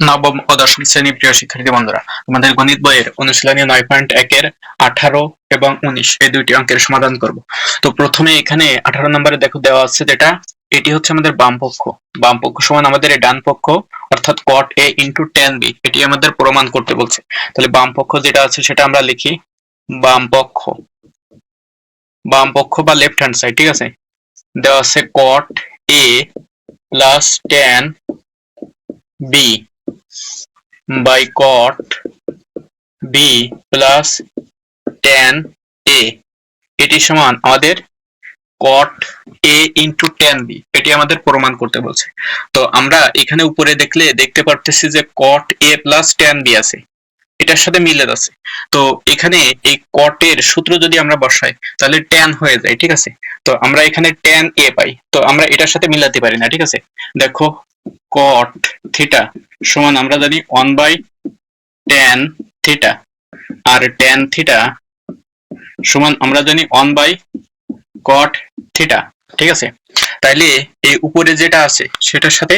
নবম ও দশম শ্রেণি প্রিয় শিক্ষার্থী বন্ধুরা আমাদের গণিত বইয়ের অনুশীলনী নয় পয়েন্ট একের আঠারো এবং উনিশ, এই দুইটি অঙ্কের সমাধান করব। তো প্রথমে এখানে আঠারো নম্বরে দেখো দেওয়া আছে যেটা, এটি হচ্ছে আমাদের বাম পক্ষ। বাম পক্ষ সমান আমাদের ডান পক্ষ, অর্থাৎ cot A into tan B এটি আমাদের প্রমাণ করতে বলছে। তাহলে বাম পক্ষ যেটা আছে সেটা আমরা লিখি, বাম পক্ষ। বাম পক্ষ বা লেফট হ্যান্ড সাইড ঠিক আছে? দেওয়া আছে cot A plus tan B by cot b plus tan a. এটি সমান আমাদের cot a into tan b এটি আমাদের প্রমাণ করতে বলছে। তো আমরা এখানে উপরে দেখলে দেখতে পারতেছি যে cot a plus tan b আছে। এটার সাথে মিলে আছে তো এখানে এই এর সূত্র যদি আমরা বসাই, তাহলে tan হয়ে যায়, ঠিক আছে? তো আমরা এখানে tan a পাই। তো আমরা এটার সাথে মিলাতে পারি না, ঠিক আছে? দেখো cot থিটা সমান আমরা জানি ওয়ান বাই টেন থিটা আর টেন থিটা সমান আমরা জানি ওয়ান বাই কট থিটা ঠিক আছে? তাইলে এই উপরে যেটা আছে সেটার সাথে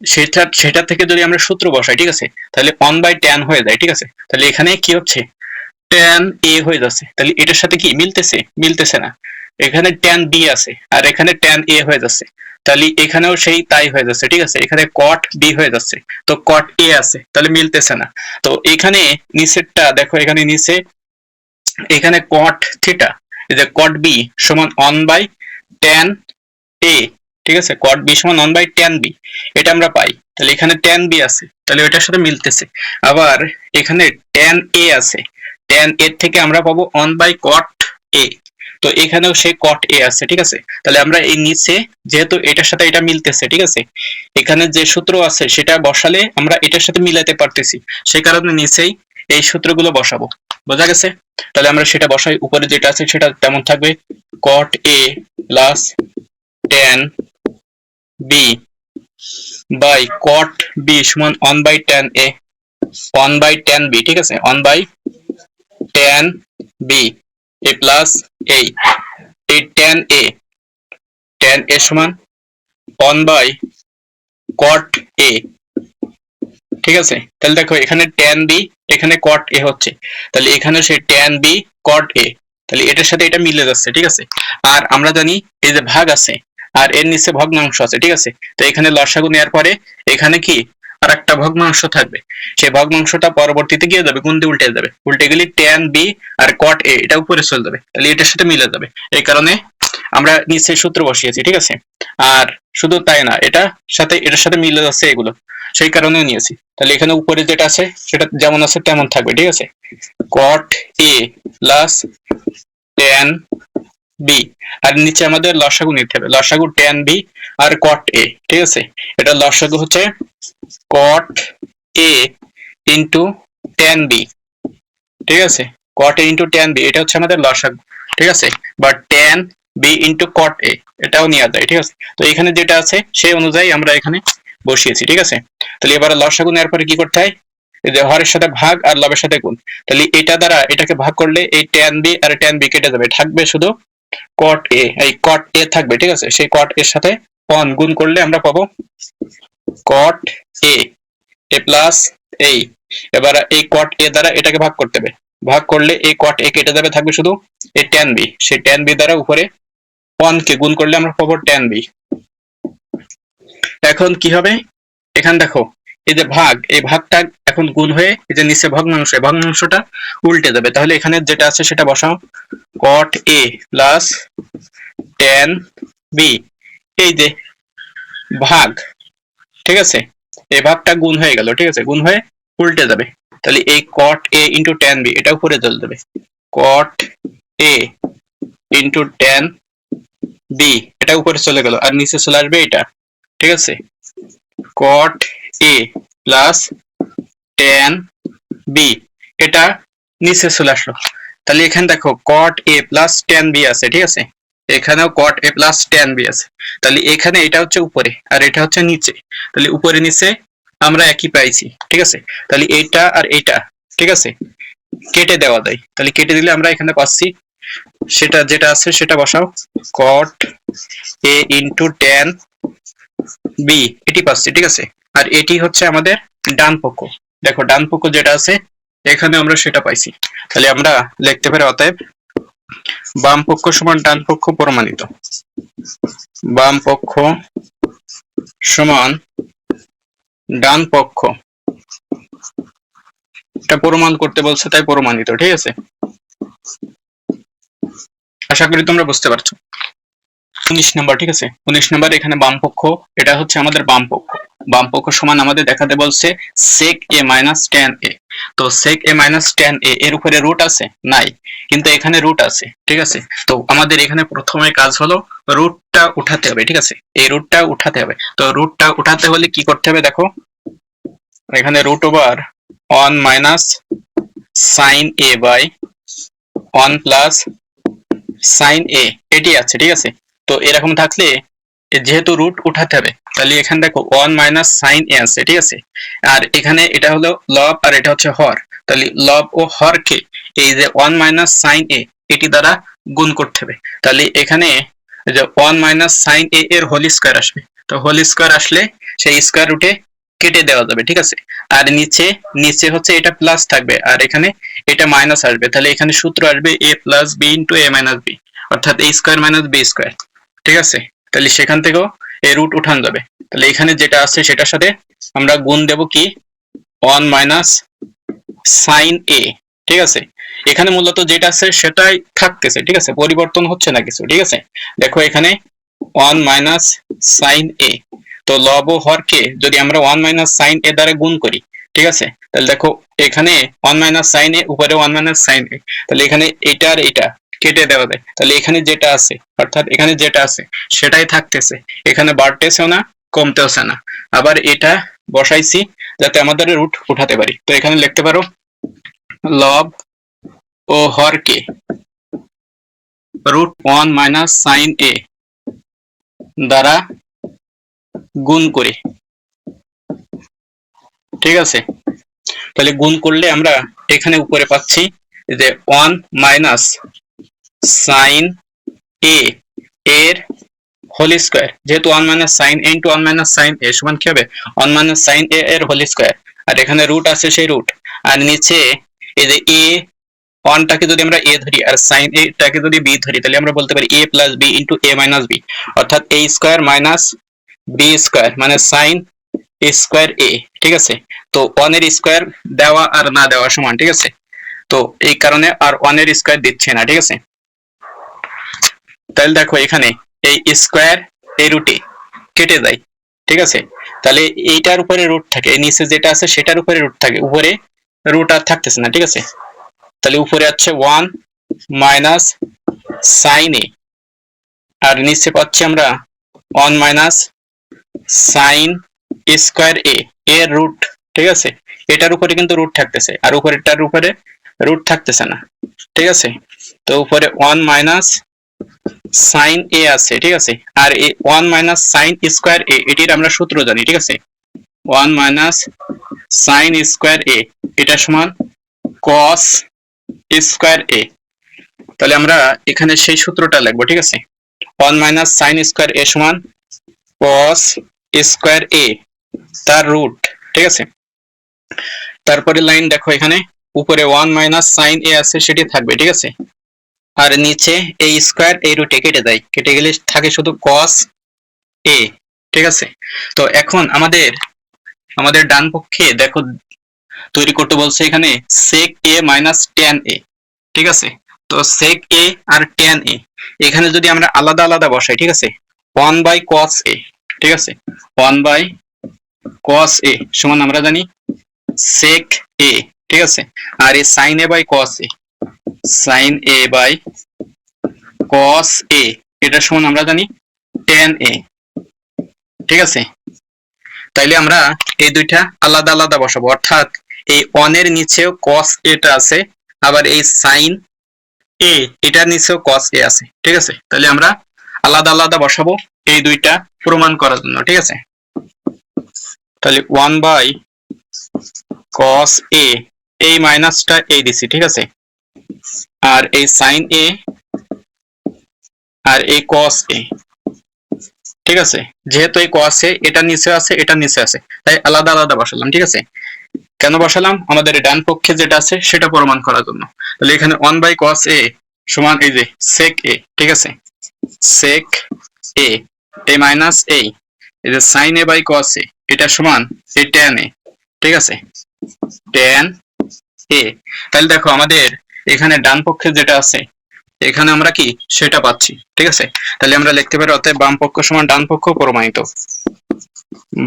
সেটা সেটা থেকে যদি আমরা সূত্র বসাই, ঠিক আছে? তাহলে ওয়ান বাই টেন হয়ে যায়, ঠিক আছে? তাহলে এখানে কি হচ্ছে? টেন এ হয়ে যাচ্ছে। তাহলে এটার সাথে কি মিলতেছে? মিলতেছে না। এখানে টেন বি আছে, আর এখানে টেন এ হয়ে যাচ্ছে। তাহলে এখানেও সেই তাই হয়ে যাচ্ছে, ঠিক আছে? এখানে কট বি হয়ে যাচ্ছে, তো কট এ আছে, তাহলে মিলতেছে না। তো এখানে নিচেরটা, দেখো এখানে নিচে, এখানে কট থিটা যে কট বি সমান ওয়ান বাই টেন এ ঠিক আছে? কট বি সমান ওয়ান বাই টেন বি এটা আমরা পাই। তাহলে এখানে টেন বি আছে, তাহলে ওইটার সাথে মিলতেছে। আবার এখানে টেন এ আছে টেন এর থেকে আমরা পাবো ওয়ান বাই কট এ তো এখানেও সে কট এ আছে, ঠিক আছে? তাহলে আমরা এই নিচে যেহেতু এটার সাথে এটা মিলতেছে, ঠিক আছে? এখানে যে সূত্র আছে সেটা বসালে আমরা এটার সাথে মিলাতে পারতেছি। সেই কারণে নিচেই এই সূত্রগুলো বসাবো। বোঝা গেছে? তাহলে আমরা সেটা বসাই। উপরে যেটা আছে সেটা তেমন থাকবে। Cot A plus tan B by cot B সমান one by tan A one by tan B ঠিক আছে? One by tan B A plus এই এই টেন এ টেন এ সমান ওয়ান বাই কট এ ঠিক আছে? তাহলে দেখো, এখানে টেন বি এখানে কট এ হচ্ছে। তাহলে এখানে সেই টেন বি কট এ তাহলে এটার সাথে এটা মিলে যাচ্ছে, ঠিক আছে? আর আমরা জানি এই যে ভাগ আছে, আর এর নিচে ভগ্নাংশ আছে, ঠিক আছে? তো এখানে লসাগু নেওয়ার পরে এখানে কি? আর একটা ভগ্নাংশ থাকবে। সেই ভগ্নাংশটা পরবর্তীতে গিয়ে যাবে দিয়ে উল্টে যাবে। উল্টে গেলে টেন বি আর কট এ এটা উপরে চলে যাবে। তাহলে এটার সাথে মিলে যাবে। এই কারণে আমরা নিচে সূত্র বসিয়েছি, ঠিক আছে? আর শুধু তাই না, এটা সাথে, এটার সাথে মিলে যাচ্ছে এগুলো। সেই কারণে নিয়েছি। তাহলে এখানে উপরে যেটা আছে, সেটা যেমন আছে তেমন থাকবে, ঠিক আছে? Cot A plus tan B আর নিচে আমাদের লসাগু নিতে হবে। লসাগু টেন বি আর কট এ ঠিক আছে? এটা লসাগু হচ্ছে cot A into tan B ঠিক আছে? Cot A into tan B এটা হচ্ছে আমাদের লসাগু, ঠিক আছে? বা tan B into cot A এটাও নেওয়া যায়, ঠিক আছে? তো এখানে যেটা আছে, সেই অনুযায়ী আমরা এখানে বসিয়েছি, ঠিক আছে? তাহলে এবারে লসাগু নেওয়ার পরে কি করতে হয়? হরের সাথে ভাগ আর লবের সাথে গুণ। তাহলে এটা দ্বারা এটাকে ভাগ করলে এই টেন বি আর টেন বি কেটে যাবে, থাকবে শুধু কট এ এই কট এ থাকবে, ঠিক আছে? সেই কট এর সাথে ওয়ান গুণ করলে আমরা পাবো কট এ এ প্লাস এই এবার এই কট এ দ্বারা এটাকে ভাগ করতে হবে। ভাগ করলে এই কট এ কেটে যাবে থাকবে শুধু এই টেন বি সেই টেন বি দ্বারা উপরে ওয়ান কে গুণ করলে আমরা পাবো টেন বি এখন কি হবে? এখান দেখো। এই যে ভাগ, এই ভাগটা এখন গুণ হয়ে এই যে নিচে ভগ্নাংশ ভগ্নাংশটা উল্টে যাবে তাহলে এখানে যেটা আছে সেটা বসাও। Cot A plus tan B এই যে ভাগ, ঠিক আছে? এই ভাগটা গুণ হয়ে গেল, ঠিক আছে? গুণ হয়ে উল্টে যাবে। তাহলে এই cot A into tan B এটা উপরে চলে যাবে cot A into tan B এটা উপরে চলে গেল। আর নিচে চলে আসবে এটা, ঠিক আছে? Cot A plus tan B এটা নিচে চলে আসলো। তাহলে এখানে দেখো cot A plus tan B আছে, ঠিক আছে? এখানেও cot A plus tan B আছে। তাহলে এখানে এটা হচ্ছে উপরে আর এটা হচ্ছে নিচে। তাহলে উপরে নিচে আমরা একই পাইছি, ঠিক আছে? তাহলে এইটা আর এইটা ঠিক আছে? কেটে দেওয়া যায়। তাহলে কেটে দিলে আমরা এখানে পাচ্ছি, সেটা যেটা আছে সেটা বসাও। Cot A into tan B এটি পাচ্ছি, ঠিক আছে? আর এটি হচ্ছে আমাদের ডান পক্ষ। দেখো, ডান পক্ষ যেটা আছে, এখানে আমরা সেটা পাইছি। তাহলে আমরা লিখতে পারি, অতএব বাম পক্ষ সমান ডান পক্ষ প্রমাণিত। বাম পক্ষ সমান ডান পক্ষ। এটা প্রমাণ করতে বলছে, তাই প্রমাণিত, ঠিক আছে? আশা করি তোমরা বুঝতে পারছ। উনিশ নাম্বার, ঠিক আছে? উনিশ নাম্বার, এখানে বামপক্ষ এটা হচ্ছে আমাদের বামপক্ষ বামপক্ষ সমান আমাদের দেখাতে বলছে sec A minus tan A তো sec A minus tan A এর উপরে রুট আছে? নাই। কিন্তু এখানে রুট আছে, ঠিক আছে? তো আমাদের এখানে প্রথমে কাজ হলো রুটটা উঠাতে হবে, ঠিক আছে? এই রুটটা উঠাতে হবে। তো রুটটা উঠাতে হলে কি করতে হবে দেখো? এখানে root over one minus sine A by one plus sine A এটি আছে, ঠিক আছে? তো এরকম থাকলে যেহেতু রুট উঠাতে হবে, তাহলে এখানে দেখো ওয়ান মাইনাস সাইন এ আছে, ঠিক আছে? আর এখানে এটা হলো লব আর এটা হচ্ছে হর। তাহলে লব ও হরকে এই যে ওয়ান মাইনাস সাইন এ এটি দ্বারা গুণ করতে হবে। তাহলে এখানে যে ওয়ান মাইনাস সাইন এ এর হোল স্কোয়ার আসবে। তো হোল স্কোয়ার আসলে সেই স্কোয়ার রুটে কেটে দেওয়া যাবে, ঠিক আছে? আর নিচে নিচে হচ্ছে এটা প্লাস থাকবে, আর এখানে এটা মাইনাস আসবে। তাহলে এখানে সূত্র আসবে A plus B into A minus B অর্থাৎ A square minus B square ঠিক আছে? তাহলে সেখান থেকেও এ রুট উঠান যাবে। তাহলে এখানে যেটা আছে সেটার সাথে আমরা গুণ দেব কি? ওয়ান মাইনাস সাইন এ ঠিক আছে? এখানে মূলত যেটা আছে সেটাই থাকতেছে, ঠিক আছে? পরিবর্তন হচ্ছে না কিছু, ঠিক আছে? দেখো এখানে ওয়ান মাইনাস সাইন এ তো লব হরকে যদি আমরা ওয়ান মাইনাস সাইন এ দ্বারা গুণ করি, ঠিক আছে? তাহলে দেখো এখানে ওয়ান মাইনাস সাইন এ উপরে ওয়ান মাইনাস সাইন এ তাহলে এখানে এটা আর এটা কেটে দেওয়া যায়। তাহলে এখানে যেটা আছে, অর্থাৎ এখানে যেটা আছে, সেটাই থাকতেছে। এখানে বাড়তেছেও না, কমতেওছে না। আবার এটা বসাইছি যাতে আমাদের রুট উঠাতে পারি। তো এখানে লিখতে পারো লব ও হরকে root one minus sine A দ্বারা গুণ করি। ঠিক আছে? তাহলে গুণ করলে আমরা এখানে উপরে পাচ্ছি যে ওয়ান মাইনাস সাইন এ এর হোল স্কোয়ার যেহেতু one minus sine A into one minus sine A সমান কি হবে? ওয়ান মাইনাস সাইন এ এর হোল স্কোয়ার আর এখানে রুট আছে সেই রুট আর নিচে এই যে এ ওয়ানটাকে যদি আমরা এ ধরি, আর সাইন এটাকে যদি বি ধরি, তাহলে আমরা বলতে পারি A plus B into A minus B অর্থাৎ A square minus B square মানে সাইন স্কোয়ার এ ঠিক আছে? তো ওয়ানের স্কোয়ার দেওয়া আর না দেওয়া সমান, ঠিক আছে? তো এই কারণে আর ওয়ানের স্কোয়ার দিচ্ছে না, ঠিক আছে? তাহলে দেখো এখানে এই স্কোয়ার এই রুটে কেটে যায় ঠিক আছে? তাহলে এইটার উপরে রুট থাকে, এই নিচে যেটা আছে সেটার উপরে রুট থাকে, উপরে রুট আর থাকতেছে না, ঠিক আছে? তাহলে উপরে আছে ওয়ান মাইনাস সাইন এ আর নিচে পাচ্ছি আমরা one minus sine square A এর রুট ঠিক আছে? এটার উপরে কিন্তু রুট থাকতেছে, আর উপরেরটার উপরে রুট থাকতেছে না, ঠিক আছে? তো উপরে ওয়ান মাইনাস সাইন এ আছে, ঠিক আছে? আর one minus sine square A এটির আমরা সূত্র জানি, ঠিক আছে? One minus sine square A এটা সমান কস স্কোয়ার এ তাহলে আমরা এখানে সেই সূত্রটা লিখব, ঠিক আছে? One minus sine square A সমান কস স্কোয়ার এ তার রুট ঠিক আছে? তারপরে লাইন দেখো এখানে, উপরে ওয়ান মাইনাস সাইন এ আছে, সেটি থাকবে, ঠিক আছে? আর নিচে এই স্কোয়ার এই রুটে কেটে দেয়। কেটে গেলে থাকে শুধু কস এ ঠিক আছে? তো এখন আমাদের আমাদের ডান পক্ষে দেখো, তৈরি করতে বলছে এখানে sec A minus tan A ঠিক আছে? তো sec এ আর টেন এ এখানে যদি আমরা আলাদা আলাদা বসাই, ঠিক আছে? ওয়ান বাই কস এ ঠিক আছে? ওয়ান বাই কস এ সমান আমরা জানি sec এ ঠিক আছে? আর A sine A by cos A sine A by cos A এটা সমান আমরা জানি টেন এ ঠিক আছে? তাইলে আমরা এই দুইটা আলাদা আলাদা বসাবো। অর্থাৎ এই অনের নিচেও কস এটা আছে, আবার এই সাইন এ এটার নিচেও কস এ আছে, ঠিক আছে? তাহলে আমরা আলাদা আলাদা বসাবো এই দুইটা প্রমাণ করার জন্য, ঠিক আছে? তাহলে ওয়ান বাই কস এ এই মাইনাসটা এই দিছি, ঠিক আছে? আর এই সাইন এ আর এই কস এ ঠিক আছে? যেহেতু এই কস এ এটা নিচে আছে, এটা নিচে আছে। তাই আলাদা আলাদা বসালাম, ঠিক আছে? কেন বসালাম? আমাদের ডান পক্ষে যেটা আছে, সেটা প্রমাণ করার জন্য। তাহলে এখানে ওয়ান বাই কস এ সমান এই যে সেক এ ঠিক আছে? সেক এ এ মাইনাস এ এই যে সাইন এ বাই কস এ এটা সমান এই ট্যান এ ঠিক আছে? ট্যান এ তাহলে দেখো আমাদের এখানে ডান পক্ষে যেটা আছে, এখানে আমরা কি? সেটা পাচ্ছি, ঠিক আছে? তাহলে আমরা লিখতে পারি অতএব বাম পক্ষ সমান ডান পক্ষ প্রমাণিত।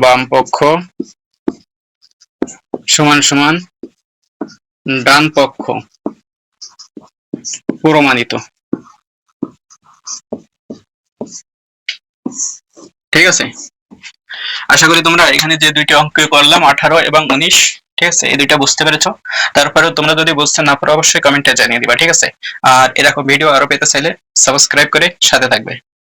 বাম পক্ষ সমান সমান ডান পক্ষ প্রমাণিত। ঠিক আছে? আশা করি তোমরা এখানে যে দুইটা অঙ্ক করলাম আঠারো এবং উনিশ ঠিক আছে? এই দুইটা বুঝতে পেরেছ? তারপরেও তোমরা যদি বুঝতে না পারো, অবশ্যই কমেন্টে জানিয়ে দিবা, ঠিক আছে? আর এরকম ভিডিও আরও পেতে চাইলে সাবস্ক্রাইব করে সাথে থাকবে।